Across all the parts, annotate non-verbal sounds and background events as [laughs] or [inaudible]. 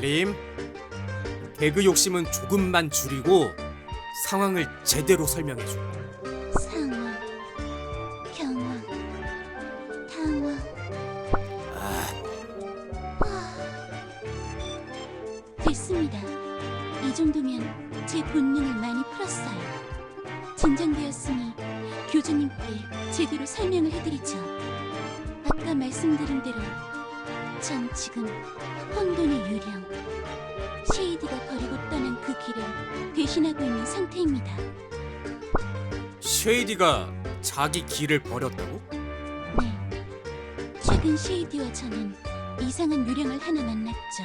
림, 개그 욕심은 조금만 줄이고 상황을 제대로 설명해줘. 상황, 경황, 당황. 아, 됐습니다. 이 정도면 제 본능을 많이 풀었어요. 진정되었으니 교주님께 제대로 설명을 해드리죠. 아까 말씀드린 대로 전 지금 혼돈의 유령, 쉐이드가 버리고 떠난 그 길을 대신하고 있는 상태입니다. 쉐이디가 자기 길을 버렸다고? 네. 최근 쉐이디와 저는 이상한 유령을 하나 만났죠.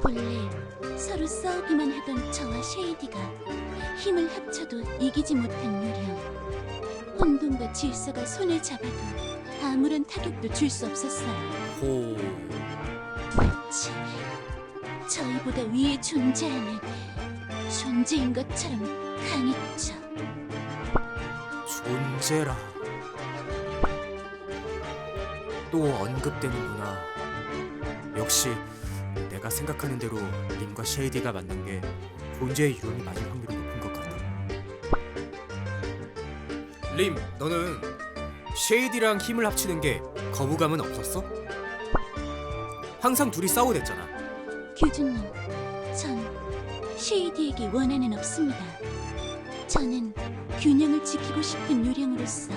본래 서로 싸우기만 하던 저와 쉐이디가 힘을 합쳐도 이기지 못한 유령. 혼돈과 질서가 손을 잡아도 아무런 타격도 줄 수 없었어요. 호, 마치 저희보다 위에 존재하는 존재인 것처럼 강했죠. 존재라. 또 언급되는구나. 역시 내가 생각하는 대로 림과 쉐이디가 만난 게 존재의 유형이 맞을 확률이 높은 것 같아. 림, 너는 쉐이디랑 힘을 합치는 게 거부감은 없었어? 항상 둘이 싸우댔잖아. 교주님, 전 쉐이디에게 원한은 없습니다. 저는 균형을 지키고 싶은 유령으로서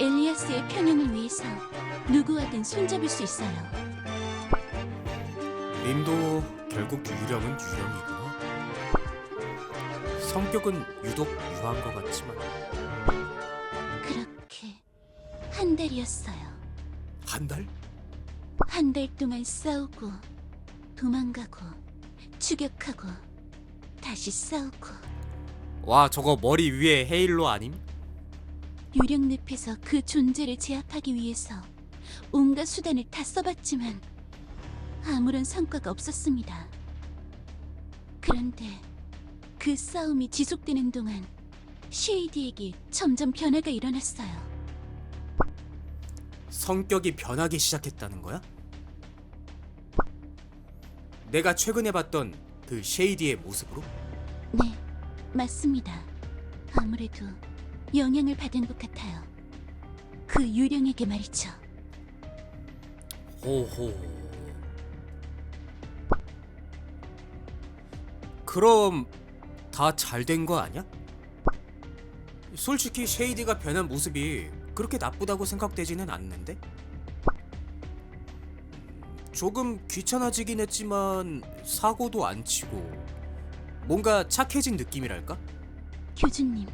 엘리아스의 평형을 위해서 누구와든 손잡을 수 있어요. 림도 결국 유령은 유령이구나. 성격은 유독 유한 것 같지만 한 달이었어요. 한 달? 한 달 동안 싸우고 도망가고 추격하고 다시 싸우고 와 저거 머리 위에 헤일로 아님? 유령 늪에서 그 존재를 제압하기 위해서 온갖 수단을 다 써봤지만 아무런 성과가 없었습니다. 그런데 그 싸움이 지속되는 동안 쉐이디에게 점점 변화가 일어났어요. 성격이 변하기 시작했다는 거야? 내가 최근에 봤던 그 쉐이디의 모습으로? 네, 맞습니다. 아무래도 영향을 받은 것 같아요. 그 유령에게 말이죠. 호호. 그럼 다 잘 된 거 아니야? 솔직히 쉐이디가 변한 모습이 그렇게 나쁘다고 생각되지는 않는데? 조금 귀찮아지긴 했지만 사고도 안 치고 뭔가 착해진 느낌이랄까? 교주님.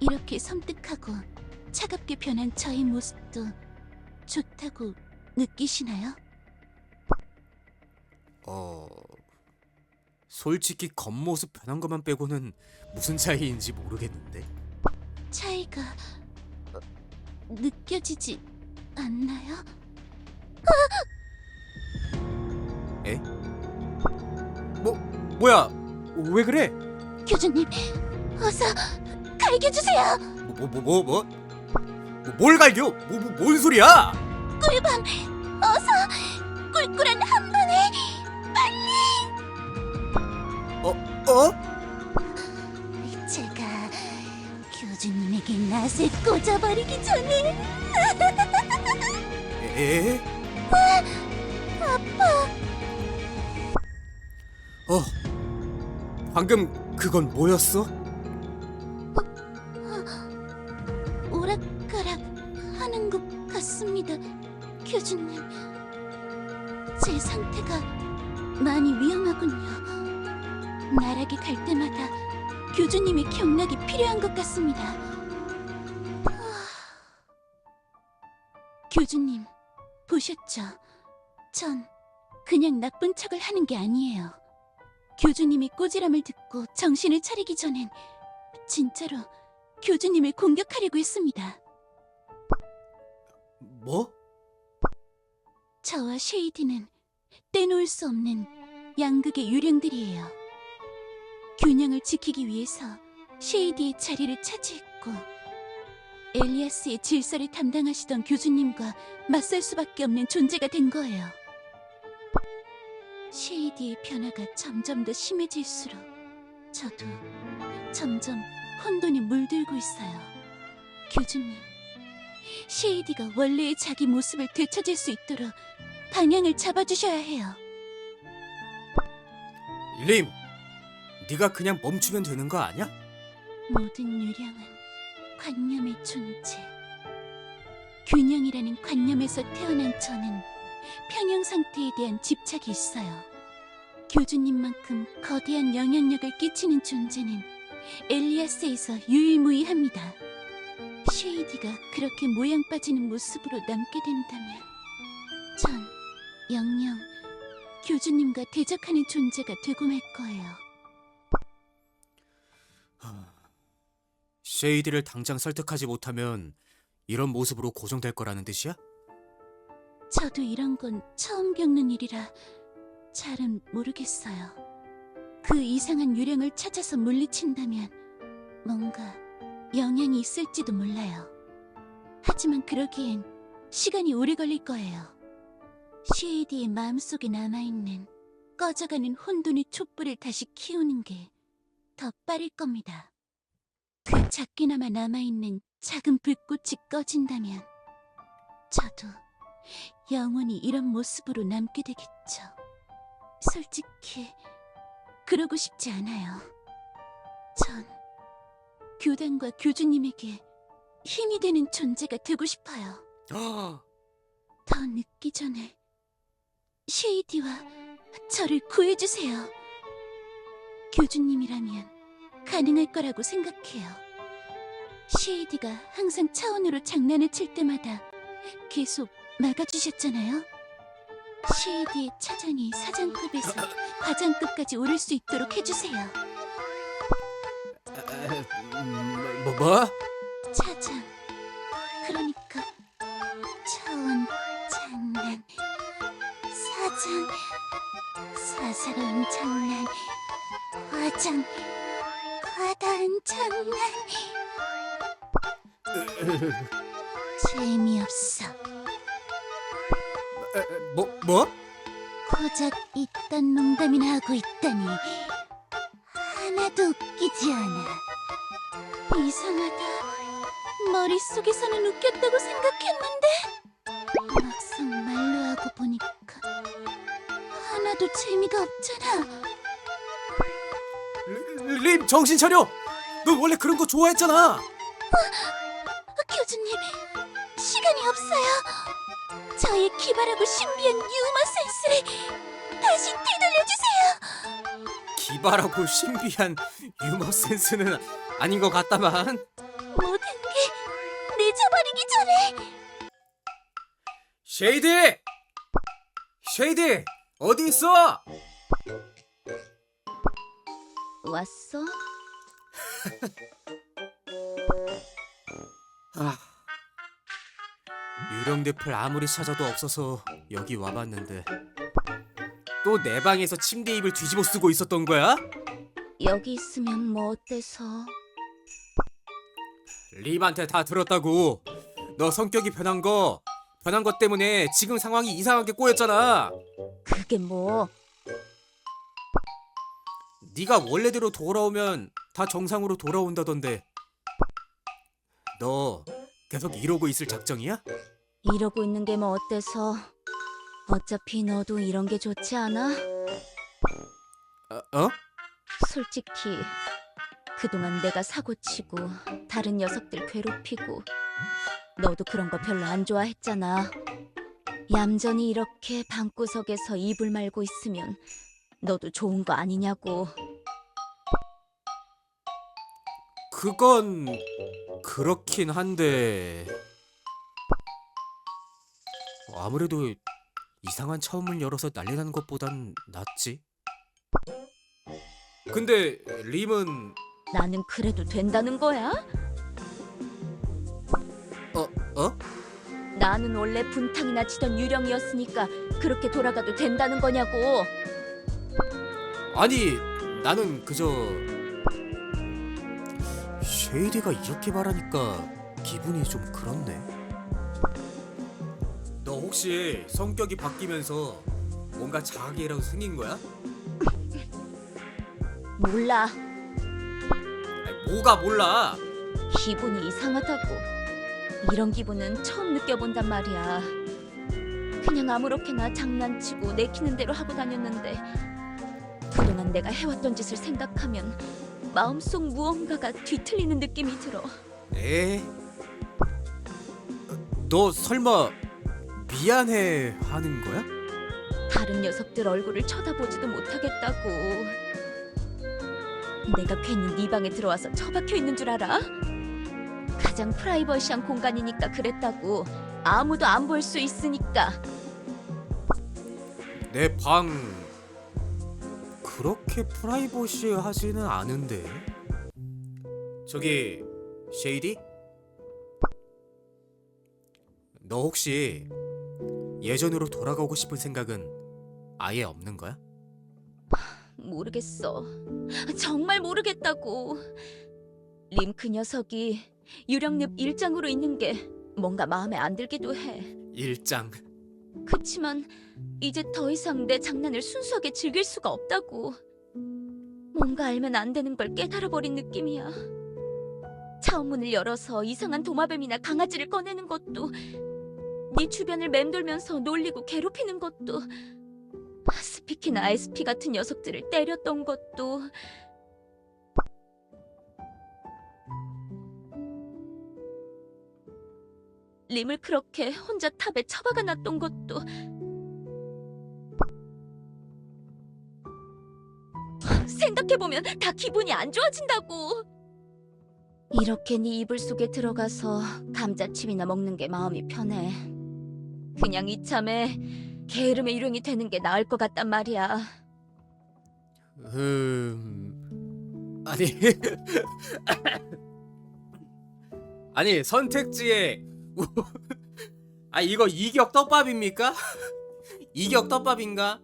이렇게 섬뜩하고 차갑게 변한 저의 모습도 좋다고 느끼시나요? 어... 솔직히 겉모습 변한 것만 빼고는 무슨 차이인지 모르겠는데 차이가 어, 느껴지지 않나요? 에? 뭐 뭐야 왜 그래? 교주님, 어서 갈겨주세요! 뭐 뭐 뭐 뭐? 뭐, 뭘 갈겨? 뭐, 뭐, 뭔 소리야? 꿀밤, 어서 꿀꿀한 한 번에 어? 어? 제가 교주님에게 낫을 꽂아버리기 전에 에? 아파 어 방금 그건 뭐였어? 교주님의 경락이 필요한 것 같습니다. 아. 교주님, 보셨죠? 전 그냥 나쁜 척을 하는 게 아니에요. 교주님이 꼬지람을 듣고 정신을 차리기 전엔 진짜로 교주님을 공격하려고 했습니다. 뭐? 저와 쉐이디는 떼놓을 수 없는 양극의 유령들이에요. 균형을 지키기 위해서 쉐이디의 자리를 차지했고 엘리아스의 질서를 담당하시던 교주님과 맞설 수밖에 없는 존재가 된 거예요. 쉐이디의 변화가 점점 더 심해질수록 저도 점점 혼돈에 물들고 있어요. 교주님, 쉐이디가 원래의 자기 모습을 되찾을 수 있도록 방향을 잡아주셔야 해요. 림, 네가 그냥 멈추면 되는 거 아니야? 모든 유령은 관념의 존재. 균형이라는 관념에서 태어난 저는 평형 상태에 대한 집착이 있어요. 교주님만큼 거대한 영향력을 끼치는 존재는 엘리아스에서 유일무이합니다. 쉐이디가 그렇게 모양 빠지는 모습으로 남게 된다면 전 영영 교주님과 대적하는 존재가 되고 말 거예요. 쉐이디를 당장 설득하지 못하면 이런 모습으로 고정될 거라는 뜻이야? 저도 이런 건 처음 겪는 일이라 잘은 모르겠어요. 그 이상한 유령을 찾아서 물리친다면 뭔가 영향이 있을지도 몰라요. 하지만 그러기엔 시간이 오래 걸릴 거예요. 쉐이디의 마음속에 남아있는 꺼져가는 혼돈의 촛불을 다시 키우는 게 더 빠를 겁니다. 그 작게나마 남아있는 작은 불꽃이 꺼진다면 저도 영원히 이런 모습으로 남게 되겠죠. 솔직히 그러고 싶지 않아요. 전 교단과 교주님에게 힘이 되는 존재가 되고 싶어요. 아, 더 늦기 전에 쉐이디와 저를 구해주세요. 교주님이라면 가능할 거라고 생각해요. 쉐이디가 항상 차원으로 장난을 칠 때마다 계속 막아주셨잖아요. 쉐이디의 차장이 사장급에서 과장급까지 오를 수 있도록 해주세요. 음, 뭐 뭐? 차장. 그러니까 차원 장난. 사장. 사사로운 장난. 과장. 과다한 장난. 재미없어. 뭐 뭐? 고작 이딴 농담이나 하고 있다니 하나도 웃기지 않아 이상하다 머릿속에서는 웃겼다고 생각했는데 막상 말로 하고 보니까 하나도 재미가 없잖아 리- 림 정신 차려. 너 원래 그런 거 좋아했잖아. 교주님 시간이 없어요 저의 기발하고 신비한 유머 센스를 다시 되돌려주세요 기발하고 신비한 유머 센스는 아닌 것 같다만. 모든 게 늦어버리기 전에 쉐이디! 쉐이디! 어디 있어? 왔어? 아. 유령 늪을 아무리 찾아도 없어서 여기 와봤는데 또 내 방에서 침대 입을 뒤집어 쓰고 있었던 거야? 여기 있으면 뭐 어때서? 림한테 다 들었다고. 너 성격이 변한 거 변한 것 때문에 지금 상황이 이상하게 꼬였잖아. 그게 뭐? 네가 원래대로 돌아오면 다 정상으로 돌아온다던데. 너 계속 이러고 있을 작정이야? 이러고 있는 게 뭐 어때서? 어차피 너도 이런 게 좋지 않아? 어? 어? 솔직히 그동안 내가 사고치고 다른 녀석들 괴롭히고 너도 그런 거 별로 안 좋아했잖아. 얌전히 이렇게 방구석에서 이불 말고 있으면 너도 좋은 거 아니냐고. 그건 그렇긴 한데 아무래도 이상한 차원문 열어서 난리나는 것보단 낫지. 근데 림은 나는 그래도 된다는 거야? 어 어? 나는 원래 분탕이나 치던 유령이었으니까 그렇게 돌아가도 된다는 거냐고. 아니 나는 그저 쉐이디가 이렇게 말하니까 기분이 좀 그렇네. 너 혹시 성격이 바뀌면서 뭔가 자학이라도 생긴 거야? 몰라. 아니, 뭐가 몰라? 기분이 이상하다고. 이런 기분은 처음 느껴본단 말이야. 그냥 아무렇게나 장난치고 내키는 대로 하고 다녔는데 그동안 내가 해왔던 짓을 생각하면 마음속 무언가가 뒤틀리는 느낌이 들어. 에? 너 설마 미안해 하는 거야? 다른 녀석들 얼굴을 쳐다보지도 못하겠다고. 내가 괜히 네 방에 들어와서 처박혀 있는 줄 알아? 가장 프라이버시한 공간이니까 그랬다고. 아무도 안 볼 수 있으니까. 내 방 그렇게 프라이버시하지는 않은데. 저기 쉐이디? 너 혹시 예전으로 돌아가고 싶은 생각은 아예 없는 거야? 모르겠어. 정말 모르겠다고. 림그 녀석이 유령늪 일장으로 있는 게 뭔가 마음에 안 들기도 해. 일장 그치만 이제 더 이상 내 장난을 순수하게 즐길 수가 없다고. 뭔가 알면 안 되는 걸 깨달아 버린 느낌이야. 차원문을 열어서 이상한 도마뱀이나 강아지를 꺼내는 것도 네 주변을 맴돌면서 놀리고 괴롭히는 것도 스피키나 아이스피 같은 녀석들을 때렸던 것도 림을 그렇게 혼자 탑에 처박아 놨던 것도 생각해보면 다 기분이 안 좋아진다고. 이렇게 네 이불 속에 들어가서 감자칩이나 먹는 게 마음이 편해. 그냥 이참에 게으름의 유령이 되는 게 나을 것 같단 말이야. 음 아니. [laughs] 아니 선택지에 우- 아 이거 이격 떡밥입니까? [laughs] 이격 떡밥인가?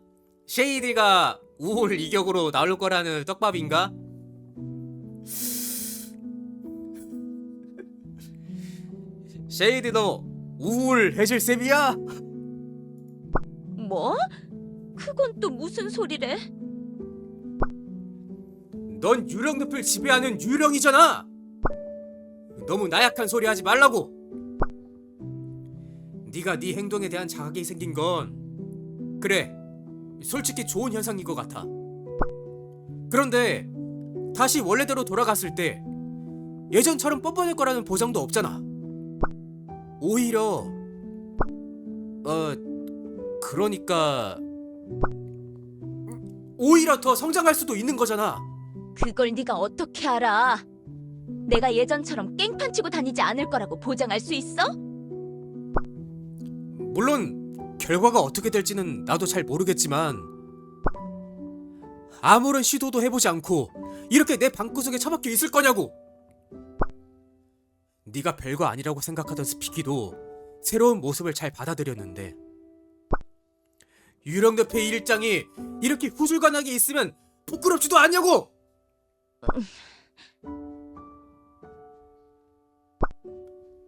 쉐이디가 우홀 이격으로 나올 거라는 떡밥인가? 쉐이디도 우울 해줄 셈이야? 뭐? 그건 또 무슨 소리래? 넌 유령 늪을 지배하는 유령이잖아. 너무 나약한 소리 하지 말라고. 네가 네 행동에 대한 자각이 생긴 건 그래. 솔직히 좋은 현상인 것 같아. 그런데 다시 원래대로 돌아갔을 때 예전처럼 뻔뻔할 거라는 보장도 없잖아. 오히려 어 그러니까 오히려 더 성장할 수도 있는 거잖아. 그걸 네가 어떻게 알아? 내가 예전처럼 깽판 치고 다니지 않을 거라고 보장할 수 있어? 물론 결과가 어떻게 될지는 나도 잘 모르겠지만 아무런 시도도 해보지 않고 이렇게 내 방구석에 처박혀 있을 거냐고. 네가 별거 아니라고 생각하던 스피키도 새로운 모습을 잘 받아들였는데 유령대패 일장이 이렇게 후줄간하게 있으면 부끄럽지도 않냐고.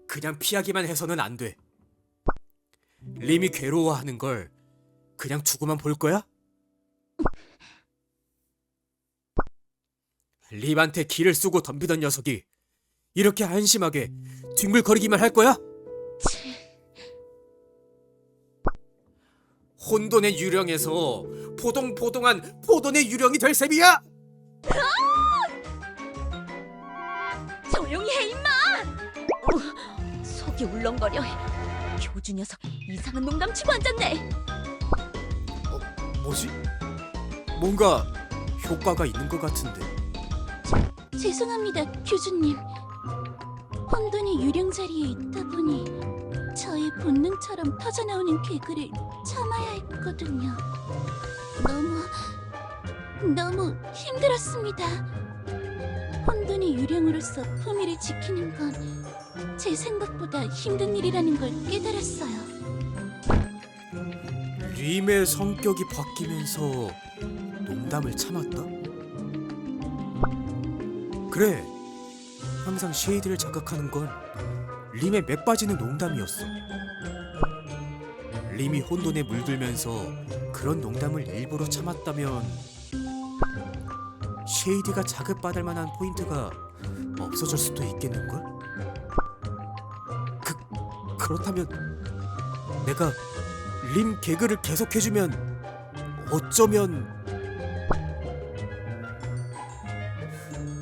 그냥 피하기만 해서는 안 돼. 림이 괴로워하는 걸 그냥 두고만 볼 거야? 림한테 기를 쏘고 덤비던 녀석이 이렇게 한심하게 뒹굴거리기만 할 거야? 혼돈의 유령에서 포동포동한 포돈의 유령이 될 셈이야! 조용히 해 임마! 어, 속이 울렁거려. 교주 녀석 이상한 농담 치고 앉았네. 뭐지? 뭔가 효과가 있는 것 같은데 죄송합니다, 교주님. 혼돈이 유령 자리에 있다 보니 저의 본능처럼 터져나오는 개그를 참아야 했거든요. 너무 너무 힘들었습니다. 혼돈이 유령으로서 품위를 지키는 건 제 생각보다 힘든 일이라는 걸 깨달았어요. 림의 성격이 바뀌면서 농담을 참았다? 그래, 항상 쉐이드를 자극하는 건 림의 맥 빠지는 농담이었어. 림이 혼돈에 물들면서 그런 농담을 일부러 참았다면 쉐이드가 자극받을 만한 포인트가 없어질 수도 있겠는걸? 그렇다면 내가 림 개그를 계속해주면 어쩌면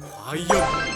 과연